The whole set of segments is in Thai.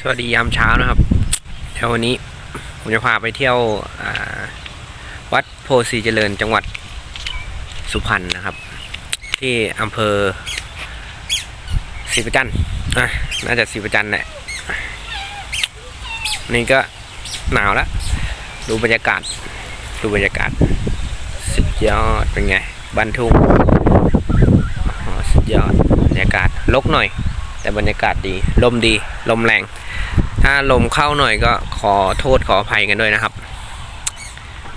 สวัสดียามเช้านะครับเดี๋ยววันนี้ผมจะพาไปเที่ยววัดโพสีเจริญจังหวัดสุพรรณนะครับ ที่อำเภอศรีประจันทร์อะน่าจะศรีประจันต์แหละนี่ก็หนาวแล้วดูบรรยากาศ ดูบรรยากาศ สุดยอดเป็นไงบันทุ่งสุดยอดบรรยากาศลกหน่อยแต่บรรยากาศดี ลมดี ลมแรง ถ้าลมเข้าหน่อยก็ขอโทษขออภัยกันด้วยนะครับ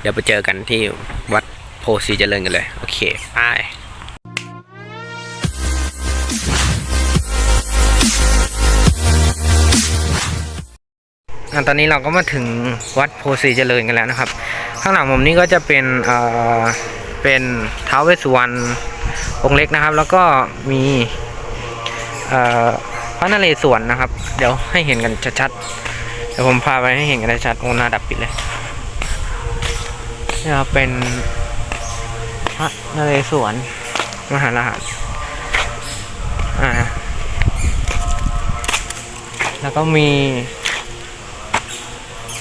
เดี๋ยวไปเจอกันที่วัดโพสีเจริญกันเลย โอเคไปตอนนี้เราก็มาถึงวัดโพสีเจริญกันแล้วนะครับ ข้างหลังผมนี่ก็จะเป็นเอ่อเป็นท้าวเวสสุวรรณองค์เล็กนะครับ แล้วก็มีเอ่อ พระนเรศวรนะครับ เดี๋ยวให้เห็นกันชัดๆเดี๋ยวผมพาไปให้เห็นกันชัดโอ้หน้าดับปิดเลยนี่ครับเป็นพระนเรศวรมหาราชอ่าแล้วก็มี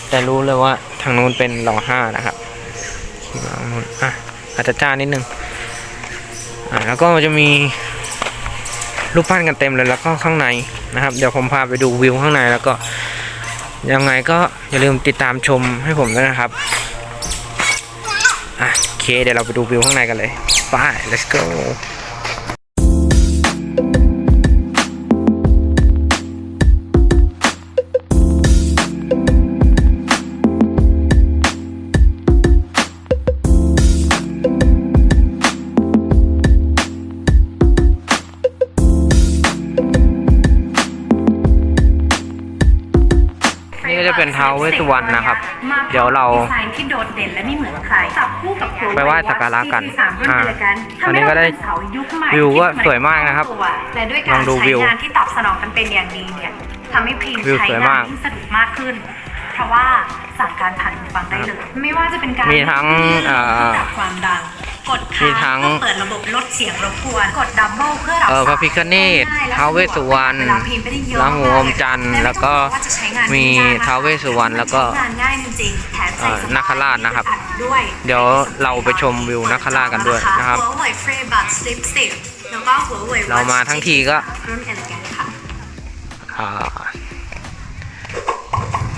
แต่รู้เลยว่าทางนู้นเป็นรอห้านะครับทางนู้นอะอาจจะจ้านิดนึงอ่าแล้วก็จะมี รูปปั้นกันเต็มเลยแล้วก็ข้างในนะครับ เดี๋ยวผมพาไปดูวิวข้างในแล้วก็ยังไงก็อย่าลืมติดตามชมให้ผมด้วยนะครับอะโอเคเดี๋ยวเราไปดูวิวข้างในกันเลยไป let's go จะเป็นท้าวเวสสุวรรณนะครับ เดี๋ยวเราดีไซน์ที่โดดเด่นและไม่เหมือนใครจับคู่กับโครงไปไหว้สักการะกันที่สามรุ่นอ่าเดียวกันตอนนี้ก็ได้ทำให้เราเป็นเสายุคใหม่วิวก็ที่สวยมากนะครับและด้วยลกาอรงดูใช้วิวงานที่ตอบสนองกันเป็นอย่างดีเนี่ยทำให้เพลงวิวใช้สวยงามานกที่สะดวกมากขึ้นเพ ราะว่าสั่งการผ่านหูฟังได้เลย ไม่ว่าจะเป็นการมีทั้งเอ่อปรับความดัง กดมีค้างทั้งเพื่อเปิดระบบลดเสียงรบกวน กดดับเบิลเพื่อรับเออพระสายพิฆเนศง่ายและท้าวเวสสุวรรณเวลาพิมพ์ไม่ได้เยอะพระหูอมจันทร์มากแล้วก็ไต้องาจะใช้งานมีง่ยกท้าวเวสสุวรรณแล้วก็ใช้งานง่ายจริงๆแถมใส่เอ่อสบยนาคราชนะครับด้วยเดี๋ยวเราไปชมวิวนาคราชกันด้วยนะครับ หัวเว่ยเฟรบัตสลิปสติกแล้วก็หัวเว่ยเรามาทั้งทีก็รุ่นเอลิแกนค่ะ อ่า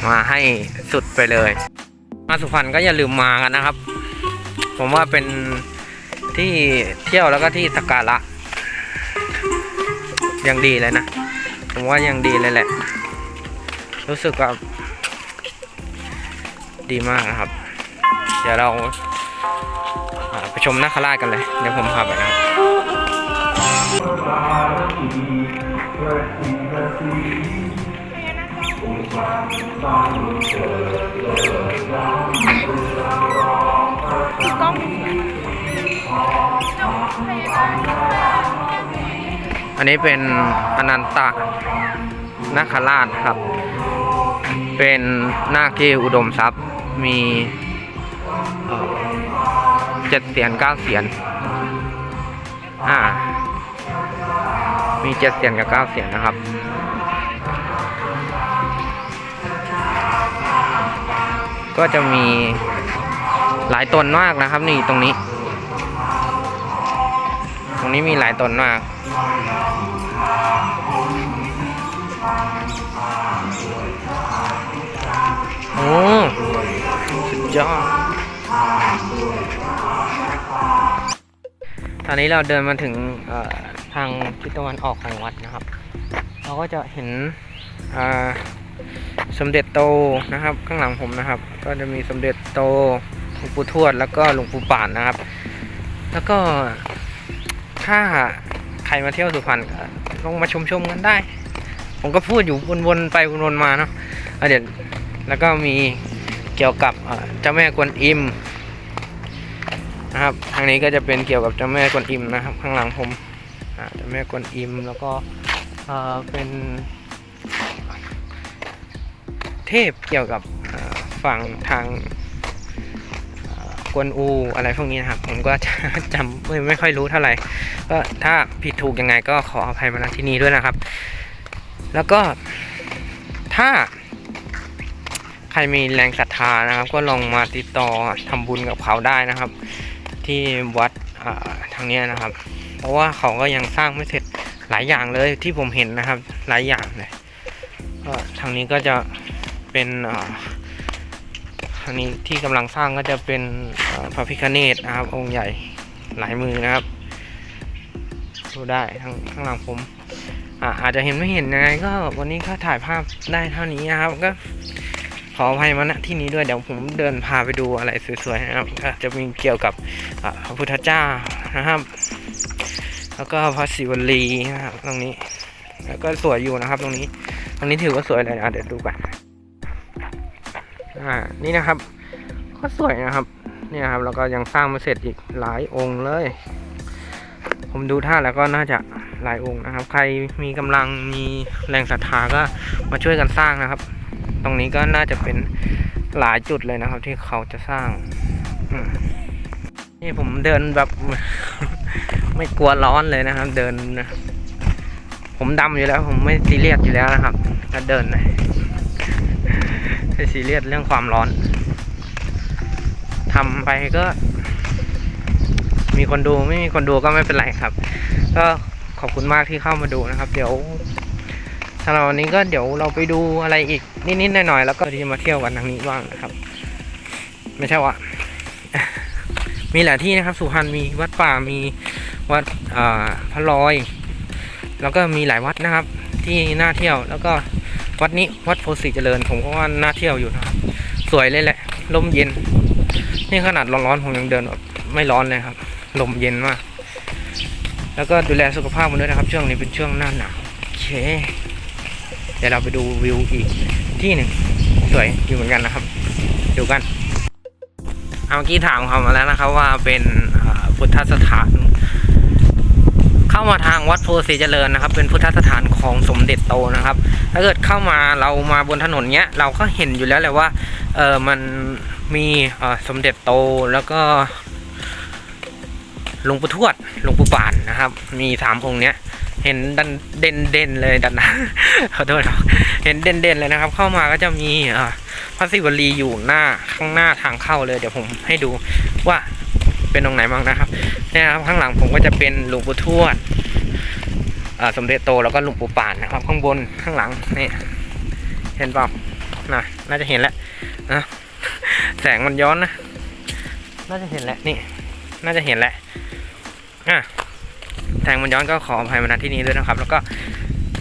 มาให้สุดไปเลย มาสุพรรณก็อย่าลืมมากันนะครับ ผมว่าเป็นที่เที่ยวแล้วก็ที่สักการะยังดีเลยนะ ผมว่ายังดีเลยแหละ รู้สึกว่าดีมากนะครับ เดี๋ยวเราไปชมนาคราชกันเลย เดี๋ยวผมพาไปนะครับ อันนี้เป็นอนันตะนาคราชครับ เป็นนาคที่อุดมทรัพย์มีเอ่อเจ็ดเสียนเก้าเสียนอ่า มีเจ็ดเสียนกับเก้าเสียนนะครับ ก็จะมีหลายตนมากนะครับ นี่ตรงนี้ ตรงนี้มีหลายตนมาก โอ้สุดยอดตอนนี้เราเดินมาถึงทางทิศตะวันออกของวัดนะครับ เราก็จะเห็นอ่า สมเด็จโตนะครับ ข้างหลังผมนะครับ ก็จะมีสมเด็จโตหลวงปู่ทวดแล้วก็หลวงปู่ป่านนะครับ แล้วก็ถ้าใครมาเที่ยวสุพรรณก็ลองมาชมชมกันได้ ผมก็พูดอยู่วนๆไปวนๆมาเนาะเดี๋ยวแล้วก็มีเกี่ยวกับเจ้าแม่กวนอิมนะครับทางนี้ก็จะเป็นเกี่ยวกับเจ้าแม่กวนอิมนะครับ ข้างหลังผมเจ้าแม่กวนอิมแล้วก็เป็น เทพเกี่ยวกับฝั่งทางกวนอูอะไรพวกนี้นะครับ ผมก็จะจำไม่ไม่ค่อยรู้เท่าไหร่ ก็ถ้าผิดถูกยังไงก็ขออภัยมาณที่นี้ด้วยนะครับ แล้วก็ถ้าใครมีแรงศรัทธานะครับ ก็ลองมาติดต่อทำบุญกับเขาได้นะครับ ที่วัดทางนี้นะครับ เพราะว่าเขาก็ยังสร้างไม่เสร็จหลายอย่างเลยที่ผมเห็นนะครับ หลายอย่างเลยก็ทางนี้ก็จะ เป็นอ่าทางนี้ที่กำลังสร้างก็จะเป็นพระพิฆเนศนะครับ องค์ใหญ่หลายมือนะครับดูได้ข้างข้างหลังผมอาอาจจะเห็นไม่เห็นยังไงก็วันนี้ก็ถ่ายภาพได้เท่านี้นะครับ ก็ขออภัยมาณที่นี้ด้วยเดี๋ยวผมเดินพาไปดูอะไรสวยๆนะครับก็จะมีเกี่ยวกับพระพุทธเจ้านะครับ แล้วก็พระศิวลีนะครับตรงนี้ แล้วก็สวยอยู่นะครับ ตรงนี้ ตรงนี้ถือว่าสวยเลยอะเดี๋ยวดูกัน อ่านี่นะครับก็สวยนะครับ เนี่ยครับแล้วก็ยังสร้างไม่เสร็จอีกหลายองค์เลย ผมดูท่าแล้วก็น่าจะหลายองค์นะครับ ใครมีกำลังมีแรงศรัทธาก็มาช่วยกันสร้างนะครับ ตรงนี้ก็น่าจะเป็นหลายจุดเลยนะครับ ที่เขาจะสร้างนี่ผมเดินแบบ ไม่กลัวร้อนเลยนะครับ เดิน ผมดำอยู่แล้ว ผมไม่ซีเรียสอยู่แล้วนะครับก็เดินนะ ไม่ซีเรียสเรื่องความร้อนทำไปก็ มีคนดูไม่มีคนดูก็ไม่เป็นไรครับ ก็ขอบคุณมากที่เข้ามาดูนะครับ เดี๋ยวสำหรับวันนี้ก็เดี๋ยวเราไปดูอะไรอีกนิดๆหน่อยๆแล้วก็ที่มาเที่ยวกันทางนี้บ้างนะครับ ไม่ใช่ว่ามีหลายที่นะครับ สุพรรณมีวัดป่ามีวัดพระลอย แล้วก็มีหลายวัดนะครับ ที่น่าเที่ยวแล้วก็ วัดนี้วัดโพธิ์ศรีเจริญผมก็ว่าน่าเที่ยวอยู่นะครับสวยเลยแหละลมเย็น นี่ขนาดร้อนๆผมยังเดินแบบไม่ร้อนเลยครับ ลมเย็นมาก แล้วก็ดูแลสุขภาพกันด้วยนะครับ ช่วงนี้เป็นช่วงหน้าหนาวโอเค เดี๋ยวเราไปดูวิวอีกที่หนึ่งสวยอยู่เหมือนกันนะครับดูกันเมื่อกี้ถามเขามาแล้วนะครับว่าเป็นพุทธสถาน เข้ามาทางวัดโพธิ์ศรีเจริญนะครับ เป็นพุทธสถานของสมเด็จโตนะครับ ถ้าเกิดเข้ามาเรามาบนถนนเนี้ยเราก็เห็นอยู่แล้วแหละว่าเออมันมีสมเด็จโตแล้วก็หลวงปู่ทวดหลวงปู่ปานนะครับ มีสามองค์เนี้ยเห็นดันเด่นเด่นเลยดันขอโทษครับเห็นเด่นเด่นเลยนะครับ เข้ามาก็จะมีพระศิวลีอยู่หน้าข้างหน้าทางเข้าเลย เดี๋ยวผมให้ดูว่า เป็นตรงไหนบ้างนะครับเนี่ยครับข้างหลังผมก็จะเป็นหลวงปู่ทวดสมเด็จโตแล้วก็หลวงปู่ป่านนะครับ ข้างบนข้างหลังนี่เห็นเปล่านะน่าจะเห็นแล้วนะแสงมันย้อนนะน่าจะเห็นแหละนี่ น่าจะเห็นแหละอะแสงมันย้อนก็ขออภัยมาณที่นี้ด้วยนะครับ แล้วก็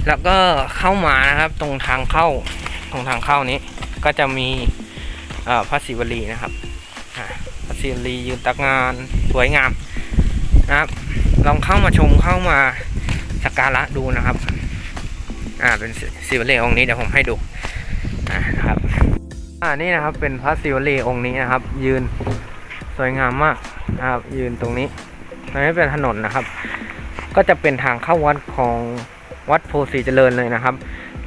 แล้วก็เข้ามานะครับ ตรงทางเข้าตรงทางเข้านี้ก็จะมีพระศิวลีนะครับ อ่าพระศิวลียืนตักงานสวยงามนะครับ ลองเข้ามาชมเข้ามาสักการะดูนะครับ อ่าเป็นศิศิวลีองค์นี้เดี๋ยวผมให้ดูอ่านะครับอ่านี่นะครับเป็นพระศิวลีองค์นี้นะครับ ยืนสวยงามมากนะครับ ยืนตรงนี้ตรงนี้เป็นถนนนะครับ ก็จะเป็นทางเข้าวัดของวัดโพธิ์ศรีเจริญเลยนะครับ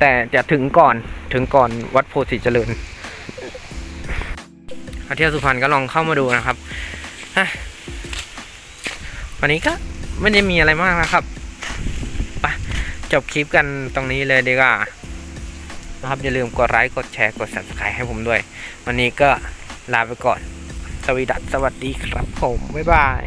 แต่จะถึงก่อนถึงก่อนวัดโพธิ์ศรีเจริญ มาเที่ยวสุพรรณก็ลองเข้ามาดูนะครับวันนี้ก็ไม่ได้มีอะไรมากนะครับปะจบคลิปกันตรงนี้เลยดีกว่านะครับอย่าลืมกดไลค์กดแชร์กด subscribe ให้ผมด้วย วันนี้ก็ลาไปก่อน สวีดัสสวัสดีครับผม บ๊ายบาย